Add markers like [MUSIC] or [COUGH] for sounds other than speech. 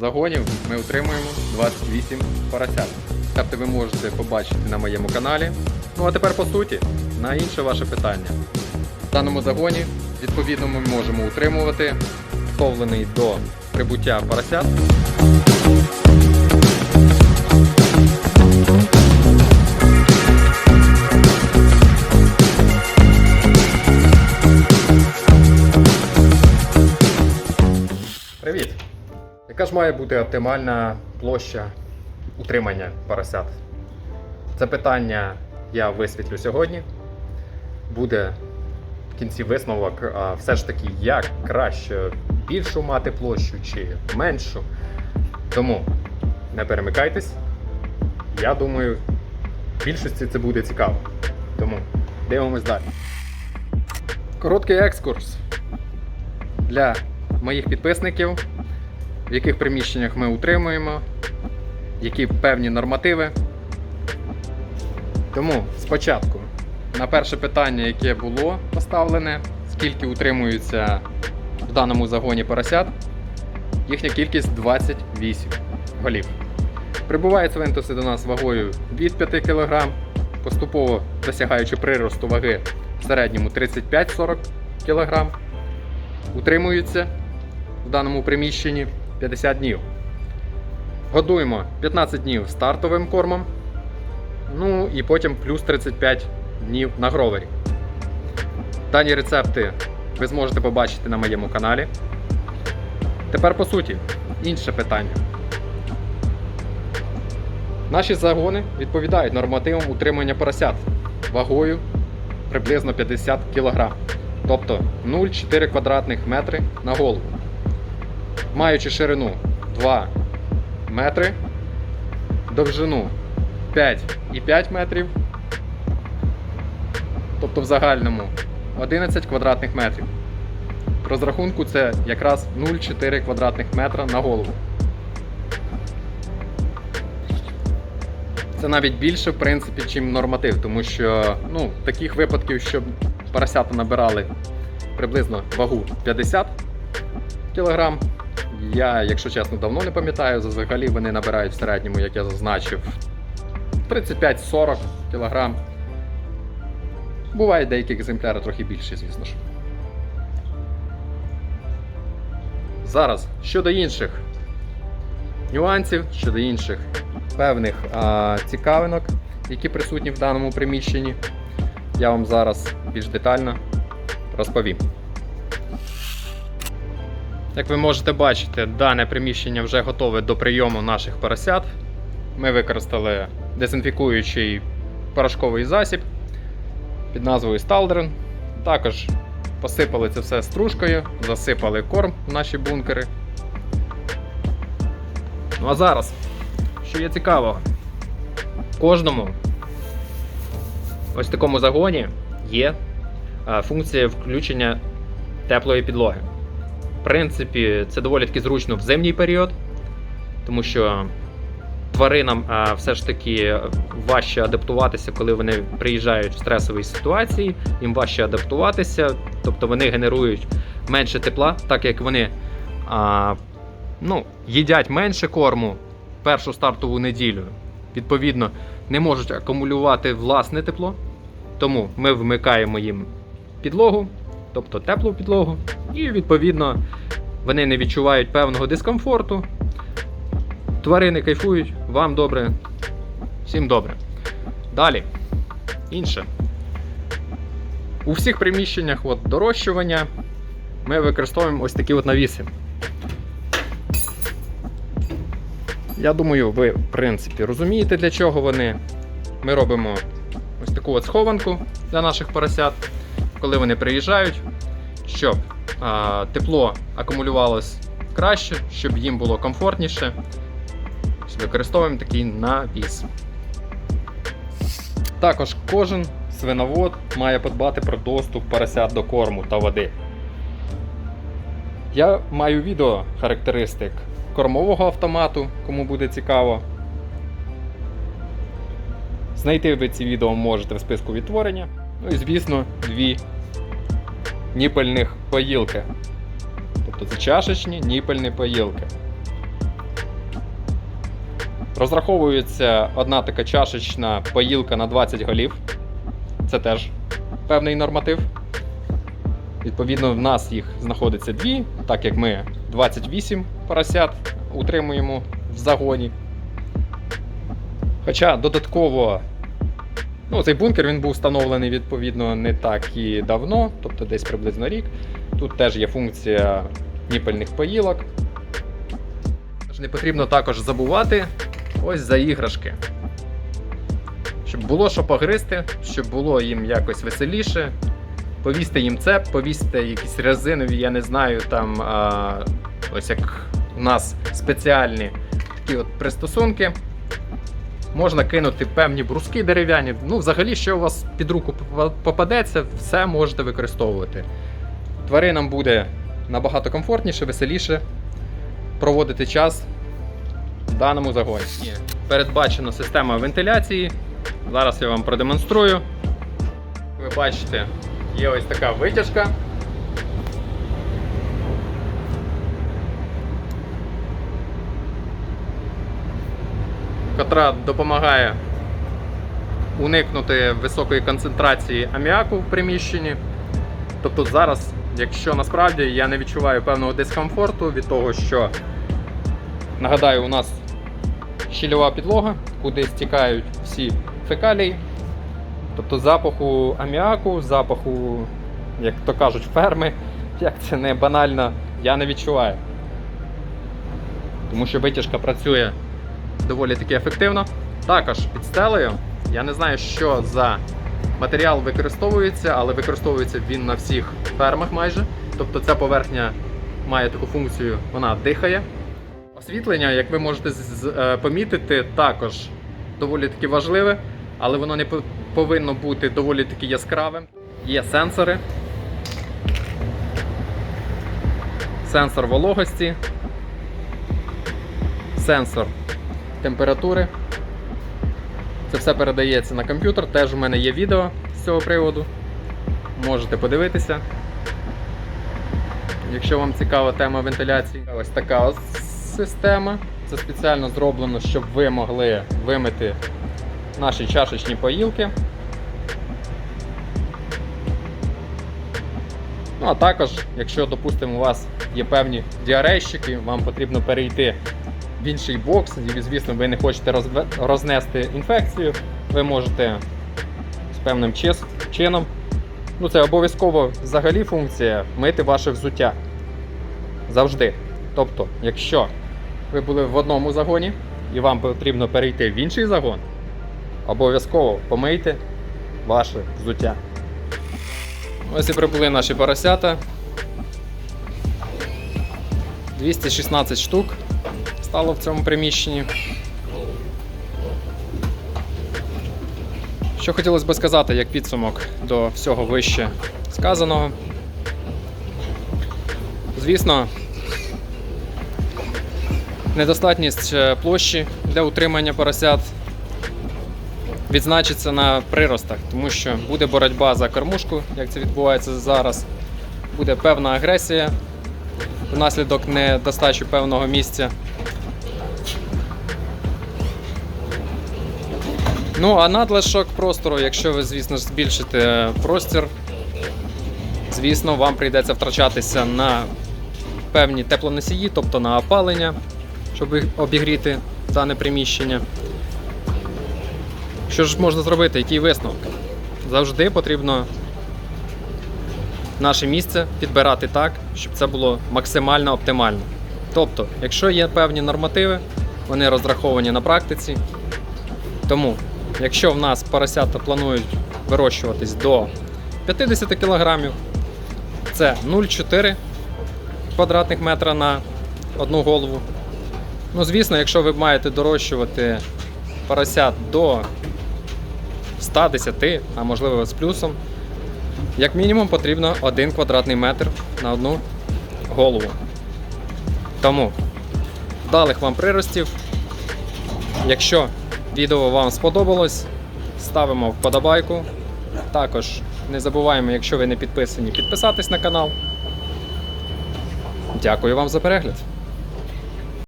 загонів ми отримуємо 28 поросят. Тобто ви можете побачити на моєму каналі. Ну а тепер по суті, на інше ваше питання. В даному загоні, відповідно, ми можемо утримувати підготовлений до прибуття поросят. Яка ж має бути оптимальна площа утримання поросят? Це питання я висвітлю сьогодні. Буде в кінці висновок, все ж таки, як краще більшу мати площу чи меншу. Тому не перемикайтесь. Я думаю, більшості це буде цікаво. Тому дивимось далі. Короткий екскурс для моїх підписників, в яких приміщеннях ми утримуємо, які певні нормативи. Тому спочатку на перше питання, яке було поставлене, скільки утримуються в даному загоні поросят, їхня кількість 28 голів. Прибувають свинтуси до нас вагою від 5 кг, поступово досягаючи приросту ваги в середньому 35-40 кг. Утримуються в даному приміщенні 50 днів. Годуємо 15 днів стартовим кормом. Ну і потім плюс 35 днів на гровері. Дані рецепти ви зможете побачити на моєму каналі. Тепер по суті, інше питання. Наші загони відповідають нормативам утримання поросят вагою приблизно 50 кг, тобто 0,4 квадратних метри на голову. Маючи ширину 2 метри, довжину 5,5 метрів, тобто в загальному 11 квадратних метрів. В розрахунку це якраз 0,4 квадратних метра на голову. Це навіть більше, в принципі, чим норматив, тому що ну, таких випадків, щоб поросята набирали приблизно вагу 50 кг. Я, якщо чесно, давно не пам'ятаю, взагалі вони набирають в середньому, як я зазначив, 35-40 кг. Бувають деякі екземпляри трохи більші, звісно ж. Зараз щодо інших нюансів, щодо інших певних а, цікавинок, які присутні в даному приміщенні, я вам зараз більш детально розповім. Як ви можете бачити, дане приміщення вже готове до прийому наших поросят. Ми використали дезінфікуючий порошковий засіб під назвою Сталдерн. Також посипали це все стружкою, засипали корм в наші бункери. Ну а зараз, що є цікавого, в кожному ось такому загоні є функція включення теплої підлоги. Принципі, це доволі таки зручно в зимній період, тому що тваринам а, все ж таки важче адаптуватися, коли вони приїжджають в стресовій ситуації, їм важче адаптуватися, тобто вони генерують менше тепла, так як вони а, ну, їдять менше корму першу стартову неділю. Відповідно, не можуть акумулювати власне тепло. Тому ми вмикаємо їм підлогу, тобто теплу підлогу, і відповідно вони не відчувають певного дискомфорту. Тварини кайфують, вам добре, всім добре. Далі. Інше. У всіх приміщеннях от, дорощування ми використовуємо ось такі от навіси. Я думаю, ви, в принципі, розумієте, для чого вони. Ми робимо ось таку от схованку для наших поросят, коли вони приїжджають, щоб а, тепло акумулювалось краще, щоб їм було комфортніше. Використовуємо такий навіс. Також кожен свиновод має подбати про доступ поросят до корму та води. Я маю відео характеристик кормового автомату, кому буде цікаво. Знайти ви ці відео можете в списку відтворення. Ну і, звісно, дві ніпельних поїлки. Тобто це чашечні ніпельні поїлки. Розраховується одна така чашечна поїлка на 20 голів. Це теж певний норматив. Відповідно, в нас їх знаходиться дві, так як ми 28 поросят утримуємо в загоні. Хоча додатково ну, цей бункер він був встановлений відповідно не так і давно, тобто десь приблизно рік. Тут теж є функція ніпельних поїлок. Тож Не потрібно також забувати ось за іграшки. Щоб було що погризти, щоб було їм якось веселіше. Повісьте їм цеп, повісьте якісь резинові, я не знаю, там а, ось як у нас спеціальні такі от пристосунки. Можна кинути певні бруски дерев'яні. Ну, взагалі, що у вас під руку попадеться, все можете використовувати. Тваринам буде набагато комфортніше, веселіше проводити час в даному загоні. Передбачена система вентиляції. Зараз я вам продемонструю. Ви бачите, є ось така витяжка. Котра допомагає уникнути високої концентрації аміаку в приміщенні. Тобто зараз, якщо насправді я не відчуваю певного дискомфорту від того, що нагадаю, у нас щільова підлога, куди стікають всі фекалії. Тобто запаху аміаку, запаху, як то кажуть, ферми, [LAUGHS] як це не банально, я не відчуваю. Тому що витяжка працює доволі таки ефективно. Також під стелею. Я не знаю, що за матеріал використовується, але використовується він на всіх фермах майже. Тобто ця поверхня має таку функцію, вона дихає. Освітлення, як ви можете е, помітити, також доволі таки важливе, але воно не повинно бути доволі таки яскравим. Є сенсори. Сенсор вологості, сенсор температури. Це все передається на комп'ютер. Теж у мене є відео з цього приводу. Можете подивитися. Якщо вам цікава тема вентиляції, ось така система. Це спеціально зроблено, щоб ви могли вимити наші чашечні поїлки. Ну а також, якщо, допустимо, у вас є певні діарейщики, вам потрібно перейти в інший бокс, і, звісно, ви не хочете рознести інфекцію, ви можете з певним чином. Ну, це обов'язково взагалі функція мити ваше взуття. Завжди. Тобто, якщо ви були в одному загоні і вам потрібно перейти в інший загон, обов'язково помийте ваше взуття. Ось і прибули наші поросята. 216 штук стало в цьому приміщенні. Що хотілося би сказати як підсумок до всього вище сказаного. Звісно, недостатність е, площі для утримання поросят відзначиться на приростах, тому що буде боротьба за кормушку, як це відбувається зараз. Буде певна агресія внаслідок недостачі певного місця. Ну, а надлишок простору, якщо ви, звісно, збільшите простір, звісно, вам прийдеться втрачатися на певні теплоносії, тобто на опалення, щоб обігріти дане приміщення. Що ж можна зробити? Який висновок? Завжди потрібно наше місце підбирати так, щоб це було максимально оптимально. Тобто, якщо є певні нормативи, вони розраховані на практиці. Тому, якщо в нас поросята планують вирощуватись до 50 кг, це 0,4 квадратних метра на одну голову. Ну, звісно, якщо ви маєте дорощувати поросят до 110, а можливо з плюсом, як мінімум потрібно 1 квадратний метр на одну голову. Тому вдалих вам приростів. Якщо відео вам сподобалось, ставимо вподобайку. Також не забуваємо, якщо ви не підписані, підписатись на канал. Дякую вам за перегляд.